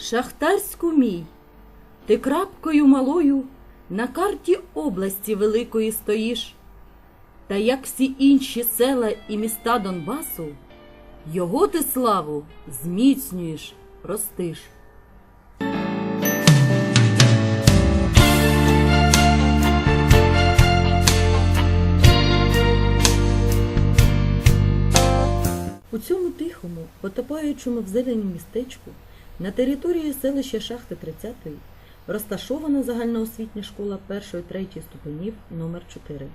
Шахтарську мій, ти крапкою малою на карті області великої стоїш. Та як всі інші села і міста Донбасу, його ти славу зміцнюєш, ростиш. У цьому тихому, потопаючому в зелені містечку на території селища Шахти 30 розташована загальноосвітня школа 1-3 ступенів номер 4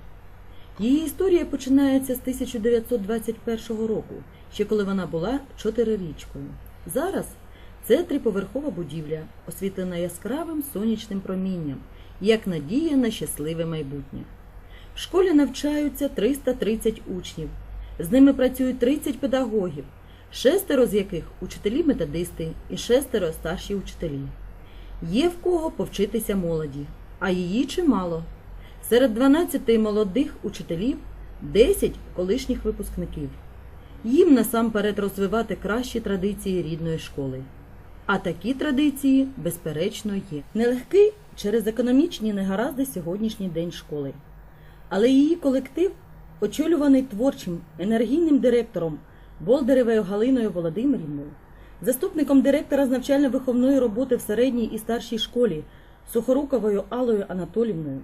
Її історія починається з 1921 року, ще коли вона була чотирирічкою. Зараз це триповерхова будівля, освітлена яскравим сонячним промінням, як надія на щасливе майбутнє. В школі навчаються 330 учнів. З ними працюють 30 педагогів, шестеро з яких учителі-методисти і шестеро старші учителі. Є в кого повчитися молоді, а її чимало. Серед 12 молодих учителів 10 колишніх випускників. Їм насамперед розвивати кращі традиції рідної школи. А такі традиції, безперечно, є. Нелегкий через економічні негаразди сьогоднішній день школи. Але її колектив, очолюваний творчим енергійним директором Болдеревою Галиною Володимирівною, заступником директора з навчально-виховної роботи в середній і старшій школі Сухоруковою Аллою Анатолівною,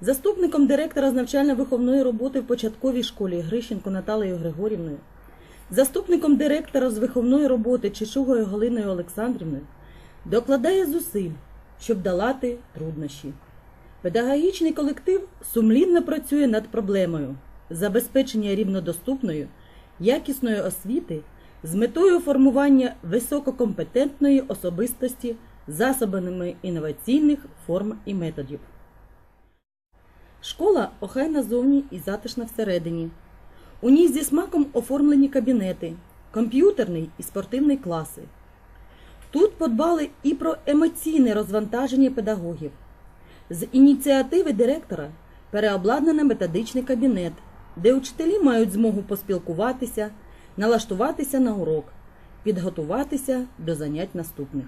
заступником директора з навчально-виховної роботи в початковій школі Грищенко Наталею Григорівною, заступником директора з виховної роботи Чешугою Галиною Олександрівною, докладає зусиль, щоб долати труднощі. Педагогічний колектив сумлінно працює над проблемою забезпечення рівнодоступної, якісної освіти з метою формування висококомпетентної особистості засобами інноваційних форм і методів. Школа охайна зовні і затишна всередині. У ній зі смаком оформлені кабінети, комп'ютерний і спортивний класи. Тут подбали і про емоційне розвантаження педагогів. З ініціативи директора переобладнано методичний кабінет, де учителі мають змогу поспілкуватися, налаштуватися на урок, підготуватися до занять наступних.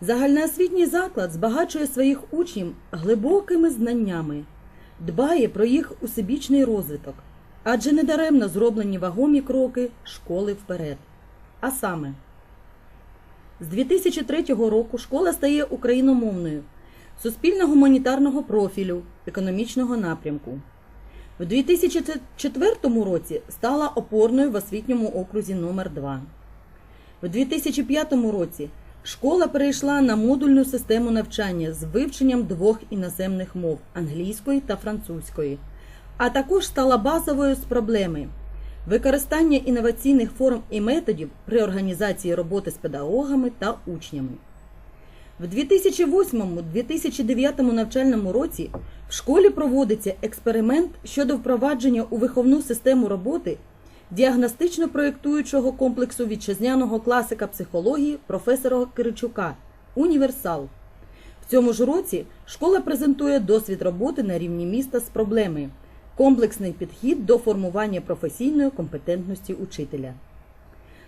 Загальноосвітній заклад збагачує своїх учнів глибокими знаннями, дбає про їх усебічний розвиток, адже недаремно зроблені вагомі кроки школи вперед. А саме, з 2003 року школа стає україномовною, суспільно-гуманітарного профілю, економічного напрямку. В 2004 році стала опорною в освітньому окрузі номер 2 У 2005 році школа перейшла на модульну систему навчання з вивченням двох іноземних мов англійської та французької, а також стала базовою з проблеми використання інноваційних форм і методів при організації роботи з педагогами та учнями. В 2008-2009 навчальному році в школі проводиться експеримент щодо впровадження у виховну систему роботи діагностично-проєктуючого комплексу вітчизняного класика психології професора Киричука Універсал. В цьому ж році школа презентує досвід роботи на рівні міста з проблеми комплексний підхід до формування професійної компетентності учителя.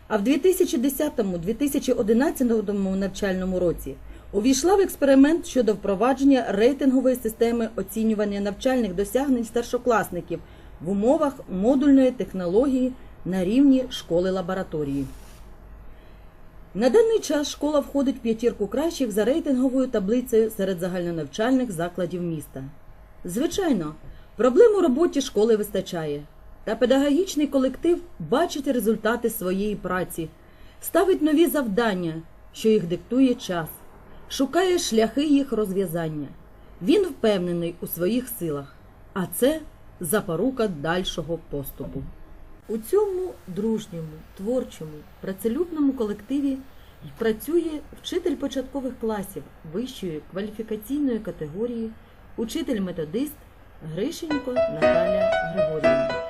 А в 2010-2011 навчальному році увійшла в експеримент щодо впровадження рейтингової системи оцінювання навчальних досягнень старшокласників в умовах модульної технології на рівні школи лабораторії. На даний час школа входить в п'ятірку кращих за рейтинговою таблицею серед загальнонавчальних закладів міста. Звичайно, проблем у роботі школи вистачає, та педагогічний колектив бачить результати своєї праці, ставить нові завдання, що їх диктує час, шукає шляхи їх розв'язання. Він впевнений у своїх силах, а це запорука дальшого поступу. У цьому дружньому, творчому, працелюбному колективі працює вчитель початкових класів вищої кваліфікаційної категорії, учитель-методист Гришенько Наталя Григорівна.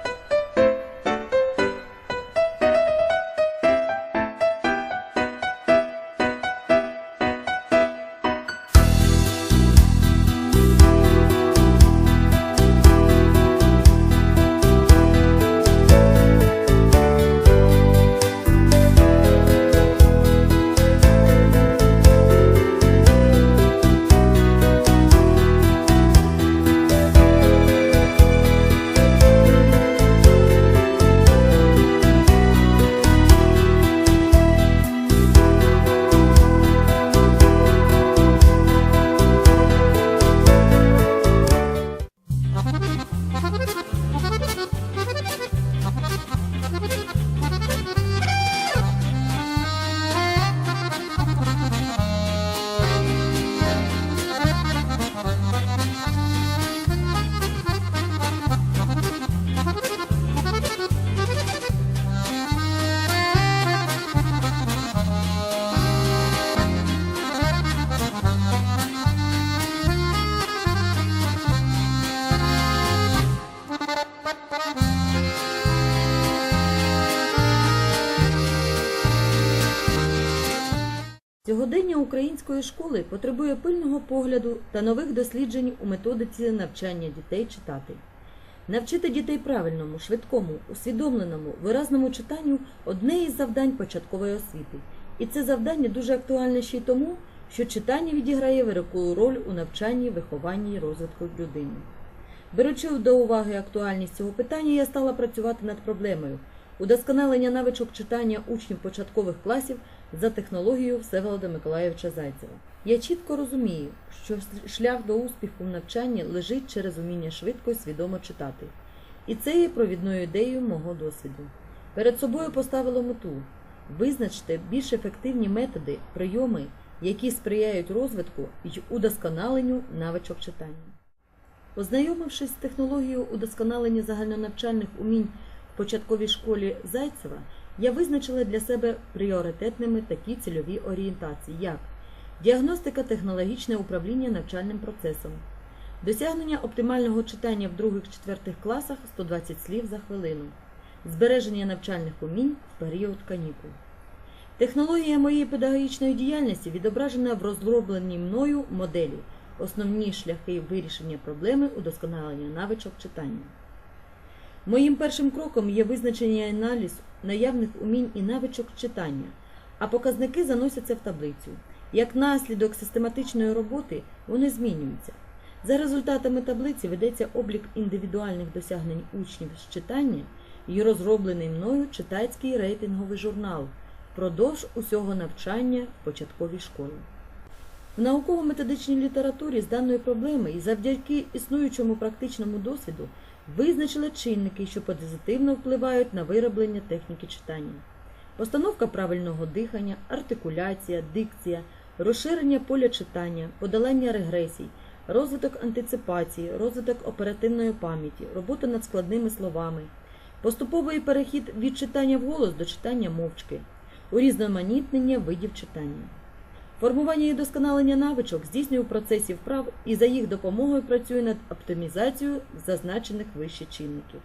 Сьогодення української школи потребує пильного погляду та нових досліджень у методиці навчання дітей читати. Навчити дітей правильному, швидкому, усвідомленому, виразному читанню одне із завдань початкової освіти. І це завдання дуже актуальне ще й тому, що читання відіграє велику роль у навчанні, вихованні і розвитку людини. Беручи до уваги актуальність цього питання, я стала працювати над проблемою удосконалення навичок читання учнів початкових класів за технологією Всеволода Миколаївича Зайцева. Я чітко розумію, що шлях до успіху в навчанні лежить через уміння швидко і свідомо читати. І це є провідною ідеєю мого досвіду. Перед собою поставила мету визначте більш ефективні методи, прийоми, які сприяють розвитку і удосконаленню навичок читання. Ознайомившись з технологією удосконалення загальнонавчальних умінь початковій школі Зайцева, я визначила для себе пріоритетними такі цільові орієнтації, як діагностика технологічне управління навчальним процесом, досягнення оптимального читання в других-четвертих класах 120 слів за хвилину, збереження навчальних умінь в період канікул. Технологія моєї педагогічної діяльності відображена в розробленій мною моделі основні шляхи вирішення проблеми удосконалення навичок читання. Моїм першим кроком є визначення і аналіз наявних умінь і навичок читання, а показники заносяться в таблицю. Як наслідок систематичної роботи вони змінюються. За результатами таблиці ведеться облік індивідуальних досягнень учнів з читання і розроблений мною читацький рейтинговий журнал впродовж усього навчання в початковій школі. В науково-методичній літературі з даної проблеми і завдяки існуючому практичному досвіду визначили чинники, що позитивно впливають на вироблення техніки читання. Постановка правильного дихання, артикуляція, дикція, розширення поля читання, подолання регресій, розвиток антиципації, розвиток оперативної пам'яті, робота над складними словами, поступовий перехід від читання вголос до читання мовчки, урізноманітнення видів читання. Формування і досконалення навичок здійснює в процесі вправ і за їх допомогою працює над оптимізацією зазначених вище чинників.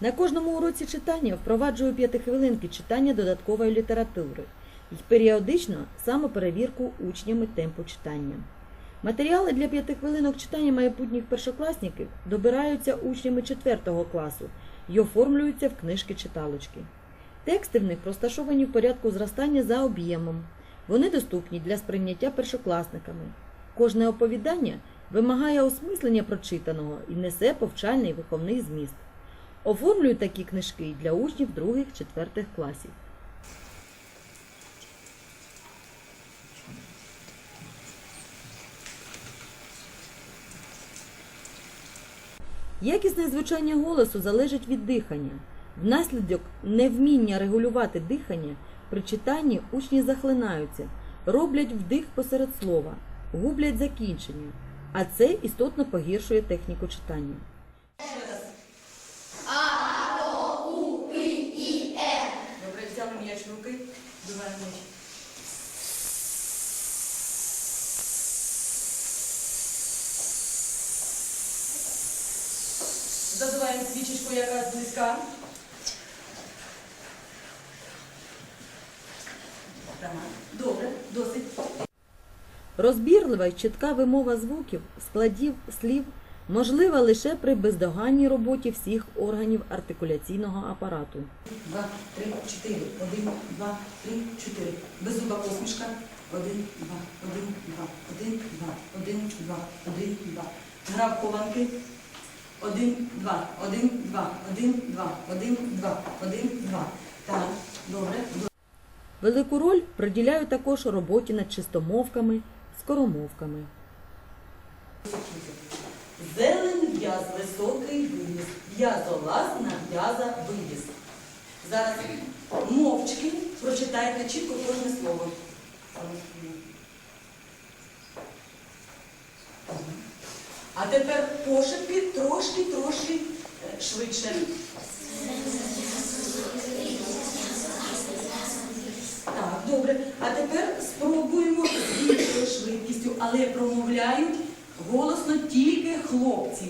На кожному уроці читання впроваджую п'ятихвилинки читання додаткової літератури і періодично самоперевірку учнями темпу читання. Матеріали для п'ятихвилинок читання майбутніх першокласників добираються учнями 4 класу і оформлюються в книжки-читалочки. Тексти в них розташовані в порядку зростання за об'ємом. Вони доступні для сприйняття першокласниками. Кожне оповідання вимагає осмислення прочитаного і несе повчальний виховний зміст. Оформлюю такі книжки для учнів других-четвертих класів. Якісне звучання голосу залежить від дихання. Внаслідок невміння регулювати дихання при читанні учні захлинаються, роблять вдих посеред слова, гублять закінчення, а це істотно погіршує техніку читання. Добре, взяли м'яч в руки, вбиваємо м'яч. Задуваємо свічечку, яка близька. Так, Добре, досить. Розбірлива й чітка вимова звуків, складів, слів можлива лише при бездоганній роботі всіх органів артикуляційного апарату. Два, три, чотири. Один, два, три, чотири. Беззуба посмішка. Один, два, один, два, один, два, один, два, один, два. Гра в хованки. Один, два, один, два, один, два, один, два, один, два. Так, добре. Велику роль приділяю також роботі над чистомовками, скоромовками. Зелень в'яз, високий вивіз. В'язолазна в'яза вивіз. Зараз мовчки прочитайте чітко кожне слово. А тепер пошепки трошки, трошки е, швидше. Так, добре. А тепер спробуємо з більшою швидкістю, але промовляють голосно тільки хлопці.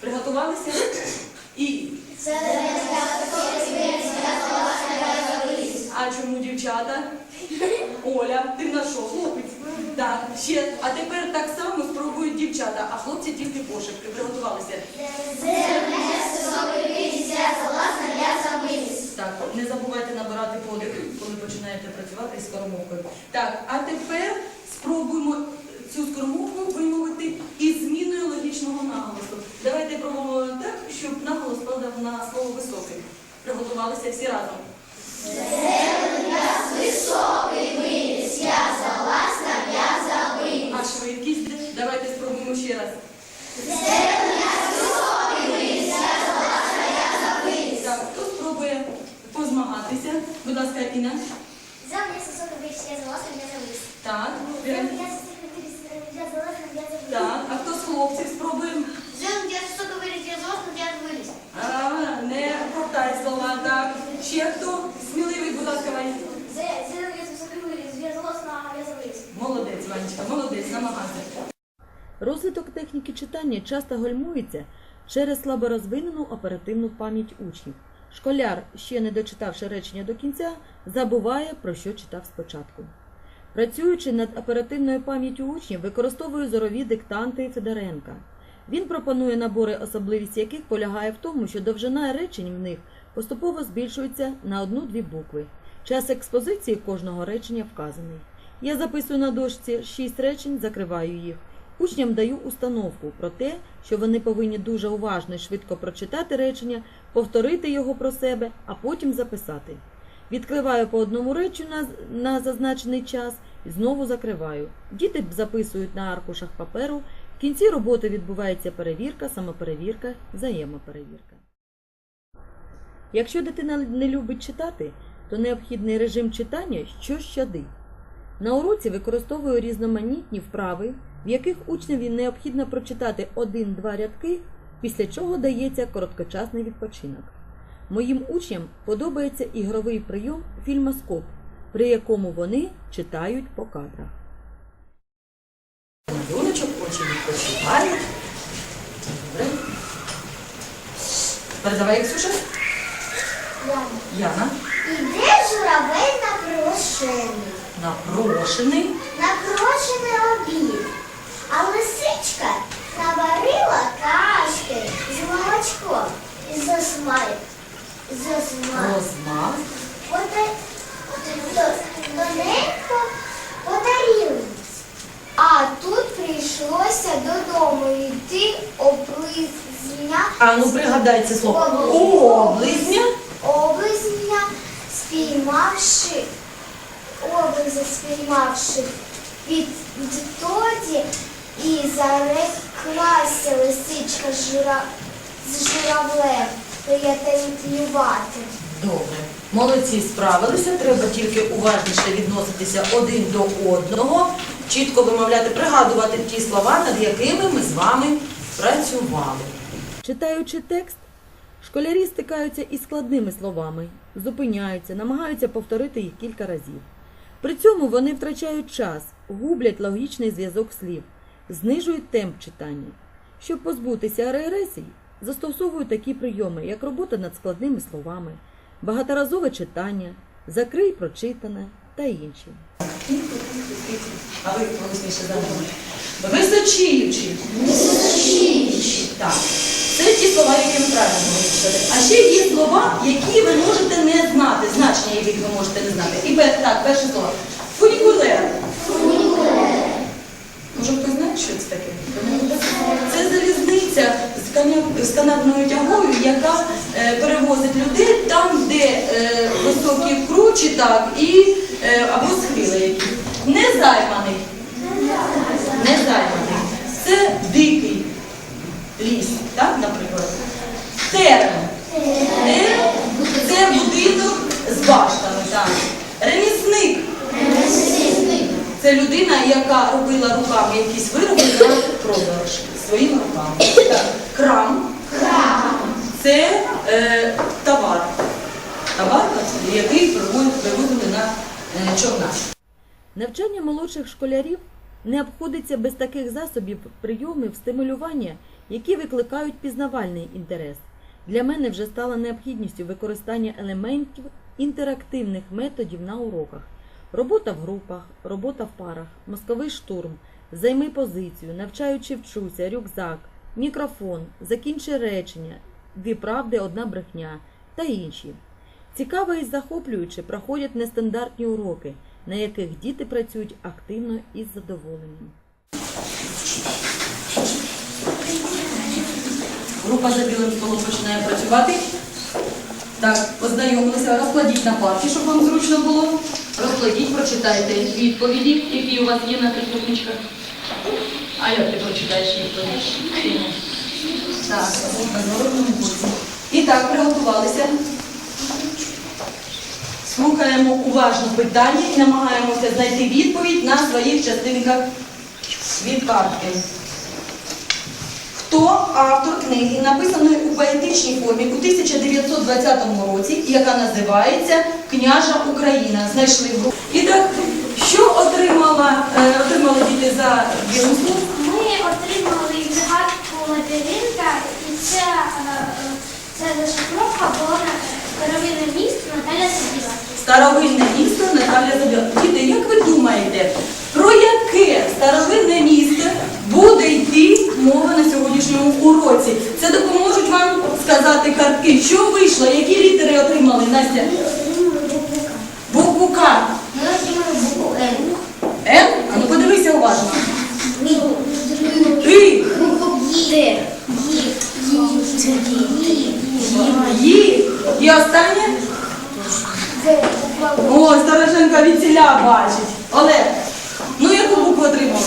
Приготувалися? І. А чому дівчата? Оля, ти знайшов, хлопець. Так, ще. А тепер так само спробують дівчата, а хлопці тільки пошепки. Приготувалися. Так, не забувайте набирати подих, коли починаєте працювати з скоромовкою. Так, а тепер спробуємо цю скоромовку вимовити із зміною логічного наголосу. Давайте промовимо так, щоб наголос падав на слово високий. Приготувалися всі разом. А швидкість? Давайте спробуємо ще раз. Так, хто спробує позмагатися? Будь ласка, Інна. Розвиток техніки читання часто гальмується через слаборозвинену оперативну пам'ять учнів. Школяр, ще не дочитавши речення до кінця, забуває, про що читав спочатку. Працюючи над оперативною пам'яттю учнів, використовує зорові диктанти Федоренка. Він пропонує набори, особливість яких полягає в тому, що довжина речень в них поступово збільшується на одну-дві букви. Час експозиції кожного речення вказаний. Я записую на дошці шість речень, закриваю їх. Учням даю установку про те, що вони повинні дуже уважно і швидко прочитати речення, повторити його про себе, а потім записати. Відкриваю по одному реченню на, на зазначений час і знову закриваю. Діти записують на аркушах паперу. В кінці роботи відбувається перевірка, самоперевірка, взаємоперевірка. Якщо дитина не любить читати, то необхідний режим читання щощади. На уроці використовую різноманітні вправи, в яких учневі необхідно прочитати один-два рядки, після чого дається короткочасний відпочинок. Моїм учням подобається ігровий прийом фільмоскоп, при якому вони читають по кадрах. Малюночок, очі відпочивають. Добре. Передавай, Ксюша. Яна. Яна. Іде журавель на прошений, Напрошений. на прошений обід. А лисичка наварила кашки з молочком і засмай. Засмай. Розмах. Пота-. А тут прийшлося додому йти облизня, А ну пригадай це слово. Облизня. облизня, спіймавши, облизня спіймавши відтоді і зареклася лисичка жура, з журавлем приятелювати. Добре. Молодці справилися. Треба тільки уважніше відноситися один до одного, чітко вимовляти, пригадувати ті слова, над якими ми з вами працювали. Читаючи текст, школярі стикаються із складними словами, зупиняються, намагаються повторити їх кілька разів. При цьому вони втрачають час, гублять логічний зв'язок слів, знижують темп читання. Щоб позбутися регресій, застосовують такі прийоми, як робота над складними словами, багаторазове читання, закрий прочитане та інші. А ви голосніше задумали. Височіючи. Височіючи. Так. Це ті слова, які ми правильно виписали. А ще є слова, які ви можете не знати, значення яких ви можете не знати. І так, перше слово. Канатною тягою, яка е, перевозить людей там, де е, високі кручі, так, і, е, або схили якісь. Незайманий. Незайманий. Це дикий ліс, так, наприклад. Терен. Терен це будинок з баштами, так. Ремісник. Це людина, яка робила руками якісь вироби на продаж своїми руками. Так. Крам. Це е, товар. Товар, який привозили на е, човнах. Навчання молодших школярів не обходиться без таких засобів прийомів стимулювання, які викликають пізнавальний інтерес. Для мене вже стало необхідністю використання елементів інтерактивних методів на уроках. Робота в групах, робота в парах, мозковий штурм, займи позицію, навчаючи вчуся, рюкзак, мікрофон, закінчи речення, дві правди, одна брехня та інші. Цікаво і захоплююче проходять нестандартні уроки, на яких діти працюють активно і з задоволенням. Група за білим столом починає працювати. Так, познайомилися, розкладіть на парті, щоб вам зручно було. Розкладіть, прочитайте відповіді, які у вас є на трикутничках. А як ти прочитаєш відповідь? І так, приготувалися. Слухаємо уважно питання і намагаємося знайти відповідь на своїх частинках від картки. Хто автор книги, написаної у поетичній формі у 1920 році, яка називається Княжа Україна? Знайшли в. І так, що отримала, е, отримали діти за словом? Ми отримали загадку лабіринта, це, е, це зашифровка була старовинне місто Наталя Забіла. Старовинне місто Наталя Забіла. Діти, як ви думаєте, про яке старовинне місто буде йти мова на сьогоднішньому уроці? Це допоможуть вам сказати картки. Що вийшло? Які літери отримали Настя? Ми отримали букву К. Букву К. Ми отримали букву Н. Н? А ну подивися уважно. Ми І. букву Д. Ї. І останнє? В. Буква В. О, Староженка від ціля бачить. Олег, ну яку букву отримали?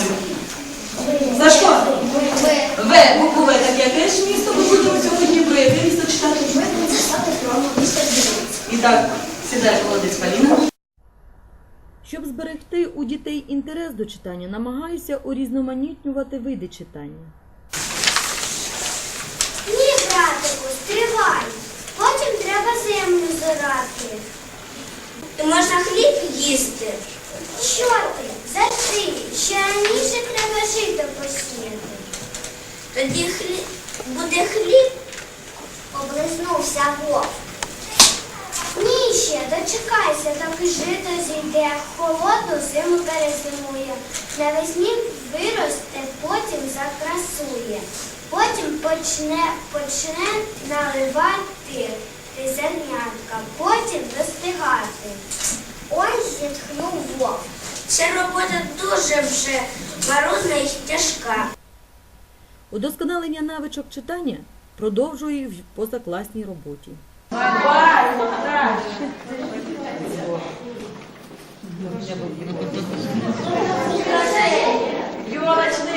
Сашко? В. В. Букву В. Так яке ж місто ми будемо сьогодні про яке місто читати? Ми будемо читати про місто Дивіться. І так, сідай, молодець Поліна. Щоб зберегти у дітей інтерес до читання, намагаюся урізноманітнювати види читання. Ні, братику, стривай. Потім треба землю зорати. Можна хліб їсти. Що ти? Зачи, ще раніше треба жито посіяти. Тоді хліб буде хліб, облизнувся вовк. Ні, ще дочекайся, доки жито зійде, холодну зиму перезимує. Навесні виросте, потім закрасує. Потім почне, почне наливати зернятка, потім достигати. Ой, зітхнув вовк. Ця робота дуже вже морозна і тяжка. Удосконалення навичок читання продовжую в позакласній роботі. Елочные,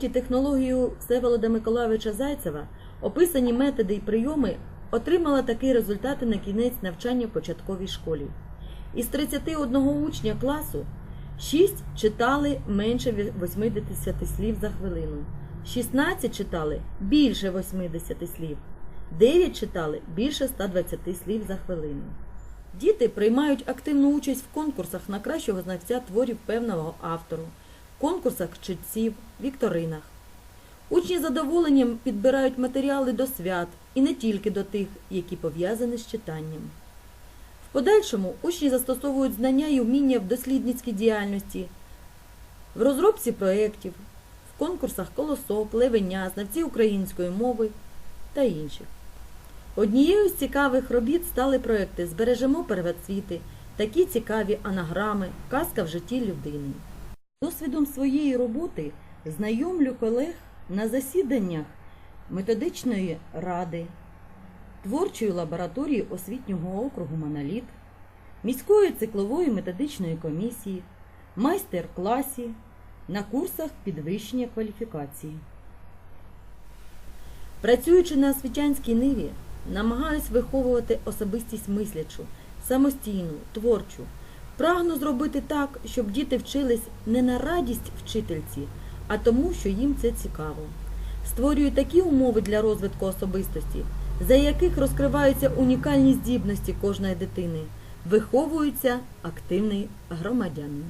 Застосовуючи технологію Всеволода Миколайовича Зайцева, описані методи і прийоми отримала такі результати на кінець навчання в початковій школі. Із 31 учня класу 6 читали менше 80 слів за хвилину, 16 читали більше 80 слів, 9 читали більше 120 слів за хвилину. Діти приймають активну участь в конкурсах на кращого знавця творів певного автору, конкурсах читців, вікторинах. Учні з задоволенням підбирають матеріали до свят і не тільки до тих, які пов'язані з читанням. В подальшому учні застосовують знання і вміння в дослідницькій діяльності, в розробці проєктів, в конкурсах колосок, левеня, знавці української мови та інших. Однією з цікавих робіт стали проекти Збережемо первоцвіти, такі цікаві анаграми, казка в житті людини. Досвідом своєї роботи знайомлю колег на засіданнях методичної ради, творчої лабораторії освітнього округу Моноліт, міської циклової методичної комісії, майстер-класі, на курсах підвищення кваліфікації. Працюючи на освітянській ниві, намагаюсь виховувати особистість мислячу, самостійну, творчу. Прагну зробити так, щоб діти вчились не на радість вчительці, а тому, що їм це цікаво. Створюю такі умови для розвитку особистості, за яких розкриваються унікальні здібності кожної дитини, виховується активний громадянин.